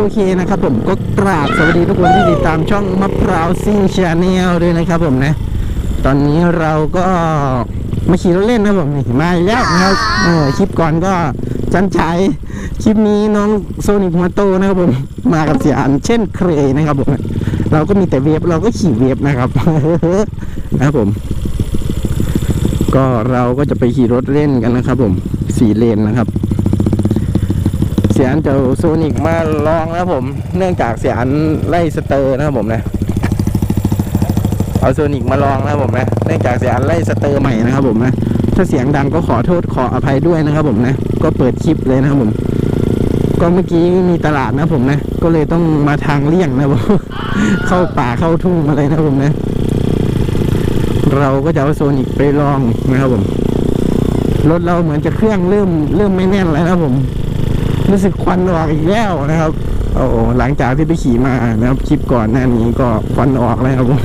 อเคนะครับผมก็กราบสวัสดีทุกคนที่ติดตามช่องมะพร้าวซิ่งชาแนลด้วยนะครับผมนะ ตอนนี้เราก็มาขี่รถเล่นนะครับผมนี่มาแล้วนะครับเออคลิปก่อนก็จันฉายคลิปนี้น้องโซนิกหัวโตนะครับผมมากับเสียอันเช่นเคยนะครับผมเราก็มีแต่เวฟเราก็ขี่เวฟนะครับนะครับผม ก็เราก็จะไปขี่รถเล่นกันนะครับผมสี่เลนนะครับ สียอันจะเอาโซนิกมาลองนะผม เนื่องจากเสียนไล่สเตอร์นะครับผมนะเอาโซนิกมาลองนะครับผมนะ เนื่องจากเสียอันไล่สเตอร์ใหม่นะครับผมนะ ถ้าเสียงดังก็ขอโทษขออภัยด้วยนะครับผมนะ ก็เปิดคลิปเลยนะครับผม ก็เมื่อกี้มีตลาดนะผมนะ ก็เลยต้องมาทางเลี่ยงนะผมเข้าป่าเข้าทุ่งมาเลยนะผมนะ เราก็จะเอาโซนิกไปลองนะครับผม รถเราเหมือนจะเครื่องเริ่มเริ่มไม่แน่นแล้วนะผม รู้สึกควันออกอีกแล้วนะครับ โอ้โหหลังจากที่ไปขี่มานะครับคลิปก่อนหน้านี้ก็ควันออกแล้วครับผม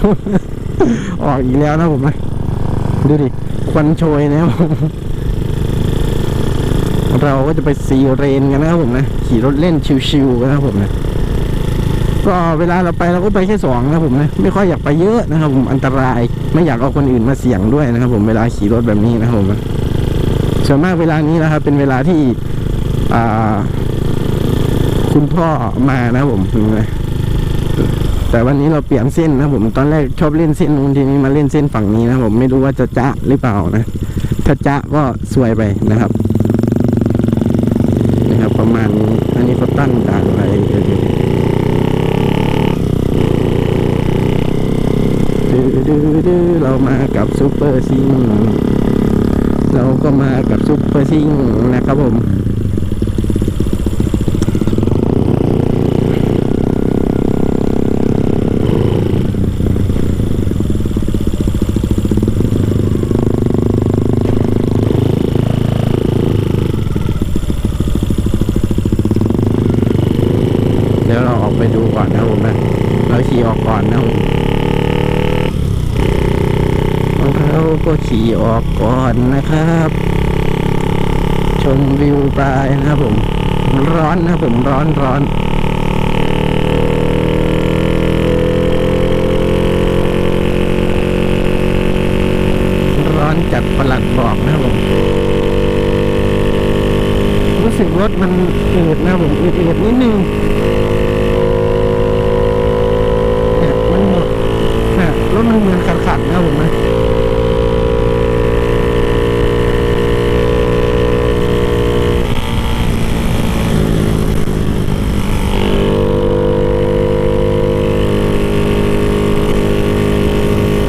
ออกอีกแล้วนะผมนะดูดิควันโชยนะครับผมเราก็จะไปซีเรนกันนะครับผมนะขี่รถเล่นชิวๆกันนะครับผมนะก็เวลาเราไปเราก็ไปแค่สองนะครับผมนะไม่ค่อยอยากไปเยอะนะครับผมอันตรายไม่อยากเอาคนอื่นมาเสี่ยงด้วยนะครับ ผมเวลาขี่รถแบบนี้นะครับผมส่วนมากเวลานี้นะครับ เป็นเวลาที่อ่า คุณพ่อมานะผมถึงเลยแต่วันนี้เราเปลี่ยนเส้นนะผมตอนแรกชอบเล่นเส้นนู้นทีนี้มาเล่นเส้นฝั่งนี้นะผมไม่รู้ว่าจะจะหรือเปล่านะถ้าจะก็สวยไปนะครับนะครับ ประมาณนี้อันนี้เขาตั้งด่านอะไรเอ่ยดื้อดื้อดื้อเรามากับซูเปอร์ซิงเราก็มากับซูเปอร์ซิงนะครับผม เดี๋ยวเราออกไปดูก่อนนะครับผมนะเรา ขี่ออกก่อนนะครับเราก็ขี่ออกก่อนนะครับ ชมวิวไปนะครับผมร้อนนะผมร้อนร้อนร้อนจัดประหลัดบอกนะครับผมรู้สึกรถมันอืดนะครับผมอืดๆนิดนึง เนี่ยมันหมดเนี่ยรถมันเหมือ นขัดๆนะผมนะ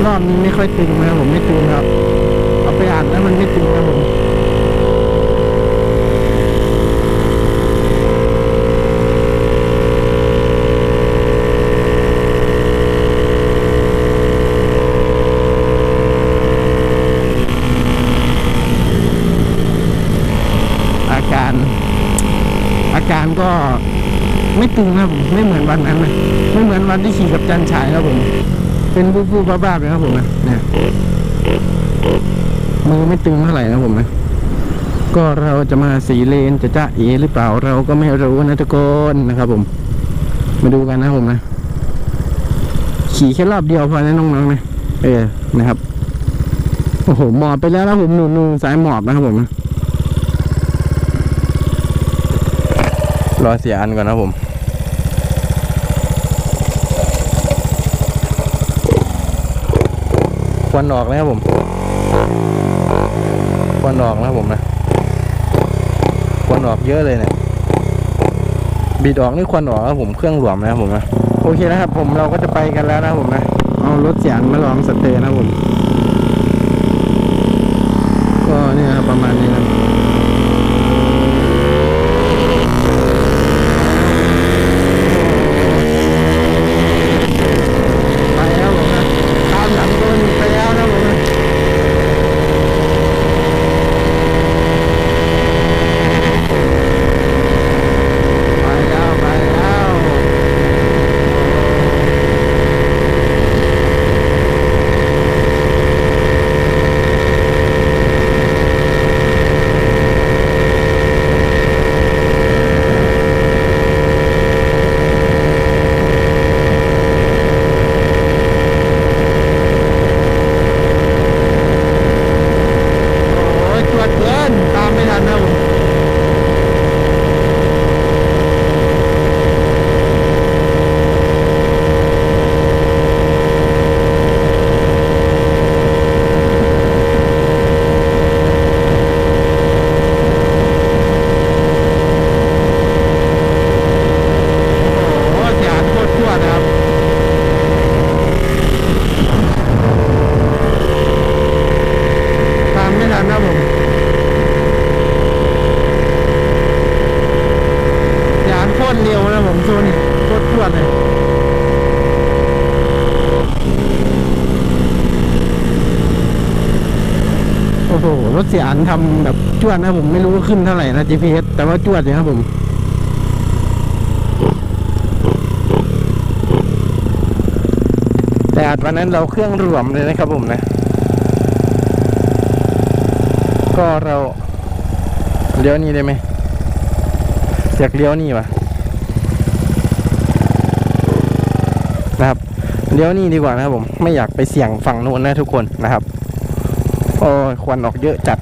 รอบนี้ไม่ค่อยตึงนะผมไม่ตึงครับ เอาไปอ่านแล้วมันไม่ตึงนะผม อาการ อาการก็ไม่ ตึงนะครับไม่เหมือนวันนั้นนะไม่เหมือนวันที่ขี่กับจันฉายครับผม เป็นบูบูบ้าๆเลยครับผมนะเนี่ยมือไม่ตึงเท่าไหร่นะผมนะก็เราจะมาสีเลนจะจ้าเอหรือเปล่าเราก็ไม่รู้นะทุกคนนะครับผม มาดูกันนะผมนะ ขี่แค่รอบเดียวพอนะน้องๆนะเออนะครับโอ้โหหมอบไปแล้วนะผมหนูๆสายหมอบนะครับผมนะรอเสียอันก่อนนะผม วันออกแล้วผมควันออกแล้วผมนะควันออกเยอะเลยเนี่ยบีดออกนี่ควันออกครับผมเครื่องหลวมนะครับผมนะโอเคนะครับ ผมเราก็จะไปกันแล้วนะผมนะเอารถเสียงมาลองสเตย์นะผมก็เนี่ยครับประมาณนี้นะ เร็วนะผมโชนโคตรวดเลยโอ้โห รถเสียอันทำแบบจวดนะผมไม่รู้ขึ้นเท่าไหร่นะ GPS แต่ว่าจวดเลยครับผมแต่วันนั้นเราเครื่องรวมเลยนะครับผมนะ ก็เราเลี้ยวนี่ได้ไหมอยากเลี้ยวนี่วะ เลี้ยวนี่ดีกว่านะครับผมไม่อยากไปเสี่ยงฝั่งนู้นนะทุกคนนะครับโอ้ควันออกเยอะจัด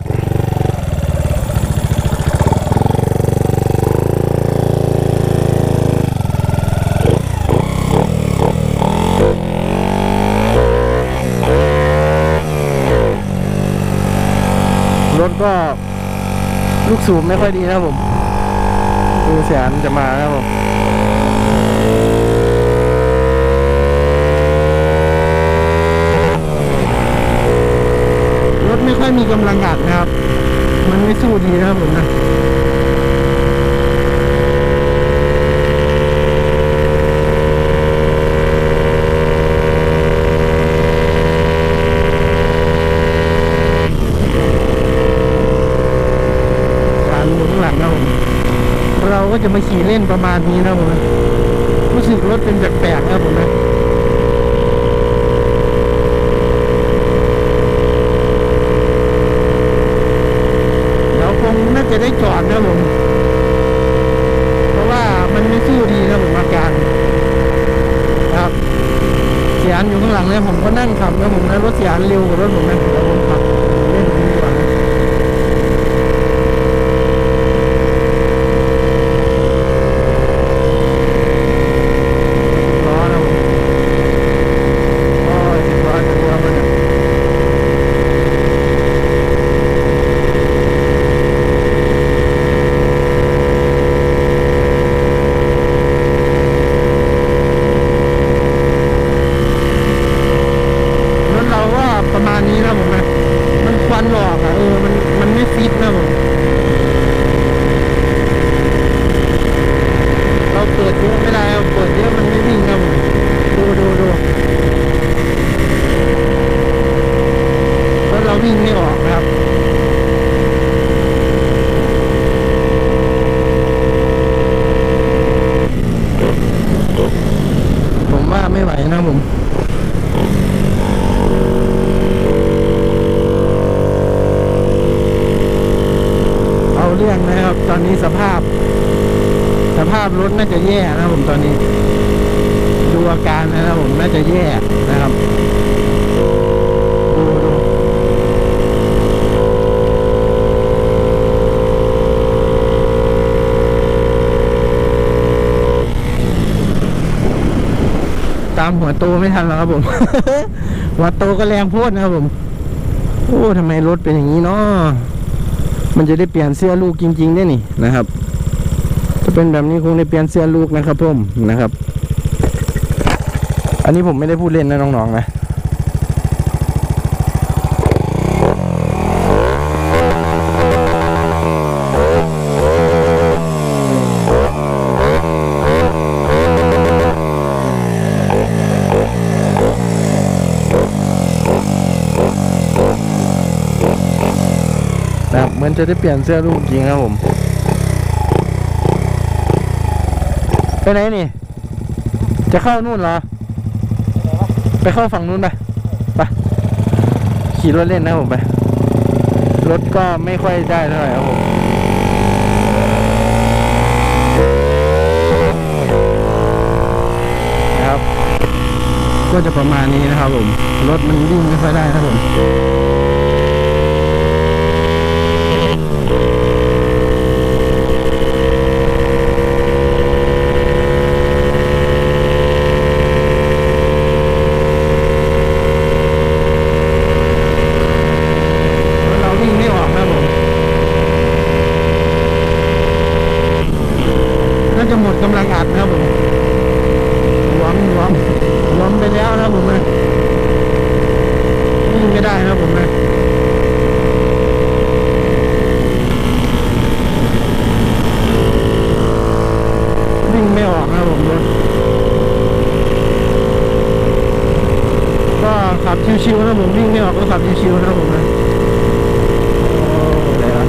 รถก็ลูกสูบไม่ค่อยดีนะครับผมดูเสียนจะมานะครับผม รถไม่ ค่อยมีกำลังอัดนะครับ มันไม่สู้ดีนะครับผมนะการหมุนหลังนะผมเราก็จะมาขี่เล่นประมาณนี้นะผมนะรู้สึกรถเป็นแปลกๆนะผมนะ เราคงน่าจะได้จอดนะผม เพราะว่ามันไม่สู้ดีนะผมอาการครับ เสียอันอยู่ข้างหลังเลยผมก็นั่งขับนะผม นะรถเสียอันเร็วกว่ารถผมนะเดี๋ยวผมขับเล่นดีกว่านะล้อนะผมโอ้ยล้อจะกลัวมันเนี่ย รถเราก็ประมาณนี้นะผมนะ มันควันหลอกอะ เออ มัน มันไม่ฟิตนะผม เราเปิดเยอะไม่ได้เราเปิดเยอะมันไม่วิ่งนะผมดูดูดูรถเราวิ่งไม่ออกครับผมว่าไม่ไหวนะผมเอาเรื่องนะครับ ตอนนี้สภาพ สภาพรถน่าจะแย่นะผมตอนนี้ ดูอาการนะครับผมน่าจะแย่นะครับดูดูตามหัวโตไม่ทันแล้วครับผม หัวโตก็แรงโพดนะครับผม โอ้ทำไมรถเป็นอย่างนี้เนาะมันจะได้เปลี่ยนเสื้อลูกจริงๆได้นี่นะครับ ถ้าเป็นแบบนี้คงได้เปลี่ยนเสื้อลูกนะครับผมนะครับ อันนี้ผมไม่ได้พูดเล่นนะน้องๆนะนะครับเหมือนจะได้เปลี่ยนเสื้อลูกจริงครับผม ไปไหนนี่ จะเข้านู่นเหรอ ไปเข้าฝั่งนู้นไปไปขี่รถเล่นนะผมไป รถก็ไม่ค่อยได้เท่าไหร่ครับผมนะครับ ก็จะประมาณนี้นะครับผม รถมันวิ่งไม่ค่อยได้นะครับผม เราวิ่งไม่ออกนะผม น่าจะหมดกำลังอัดนะครับผมหวมหวมหวมไปแล้วนะผมนะวิ่งไม่ได้นะผมนะวิ่งไม่ออกนะผมรถก็ ขับชิวๆนะผมวิ่งไม่ออกก็ขับชิวๆนะผมนะโอ้เลยวะ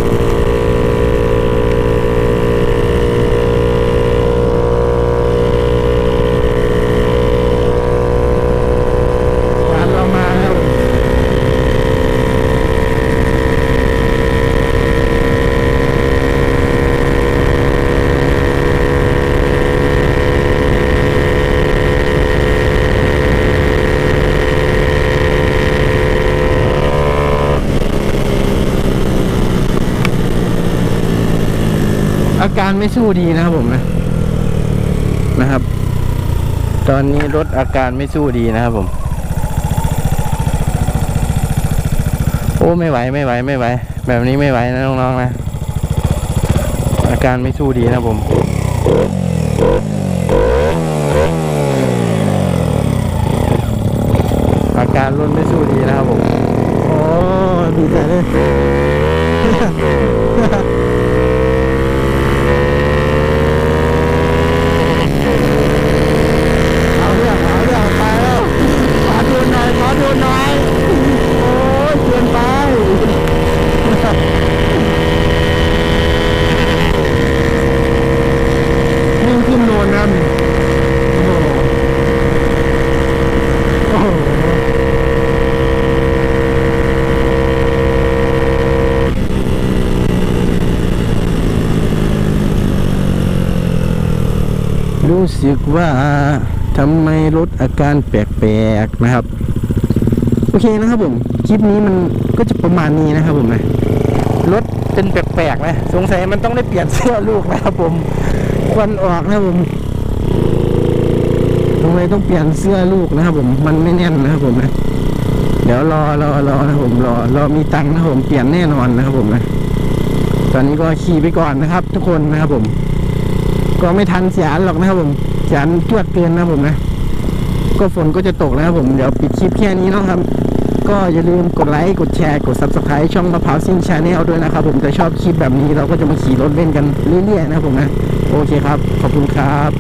ร้านเรามาแล้ว อา การไม่สู้ดีนะครับผมนะนะครับ ตอนนี้รถอาการไม่สู้ดีนะครับผม โอ้ไม่ไหวไม่ไหวไม่ไหว แบบนี้ไม่ไหวนะน้องๆนะ อาการไม่สู้ดีนะครับผมอาการรถไม่สู้ดีนะครับผม โอ้ ดีใจเลยเอาเรื่องเอาเรื่องไปแล้วขอดูหน่อยขอดูหน่อย โอ้ยเกินไปนิ่งขึ้นโนนนะโอ้โหโอ้โห รู้สึกว่าทำไมรถอาการแปลกๆนะครับ โอเคนะครับผมคลิปนี้มันก็จะประมาณนี้นะครับผมนะรถเป็นแปลกๆนะสงสัยมันต้องได้เปลี่ยนเสื้อลูกนะครับผมควันออกนะครับผมสงสัยต้องเปลี่ยนเสื้อลูกนะครับผมมันไม่แน่นนะครับผมนะเดี๋ยวรอรอรอนะผมรอรอมีตังค์นะผมเปลี่ยนแน่นอนนะครับผมนะตอนนี้ก็ขี่ไปก่อนนะครับ ทุกคนนะครับผม ก็ไม่ทันเสียอันหรอกนะครับผมเสียอันจวดเกินนะผมนะ ก็ฝนก็จะตกแล้วครับผมเดี๋ยวปิดคลิปแค่นี้เนาะครับ ก็อย่าลืมกดไลค์กดแชร์กด subscribe ช่องมะพร้าวซิ่งชาแนลด้วยนะครับผมจะชอบคลิปแบบนี้เราก็จะมาขี่รถเล่นกันเรื่อยๆนะผมนะ โอเคครับ ขอบคุณครับ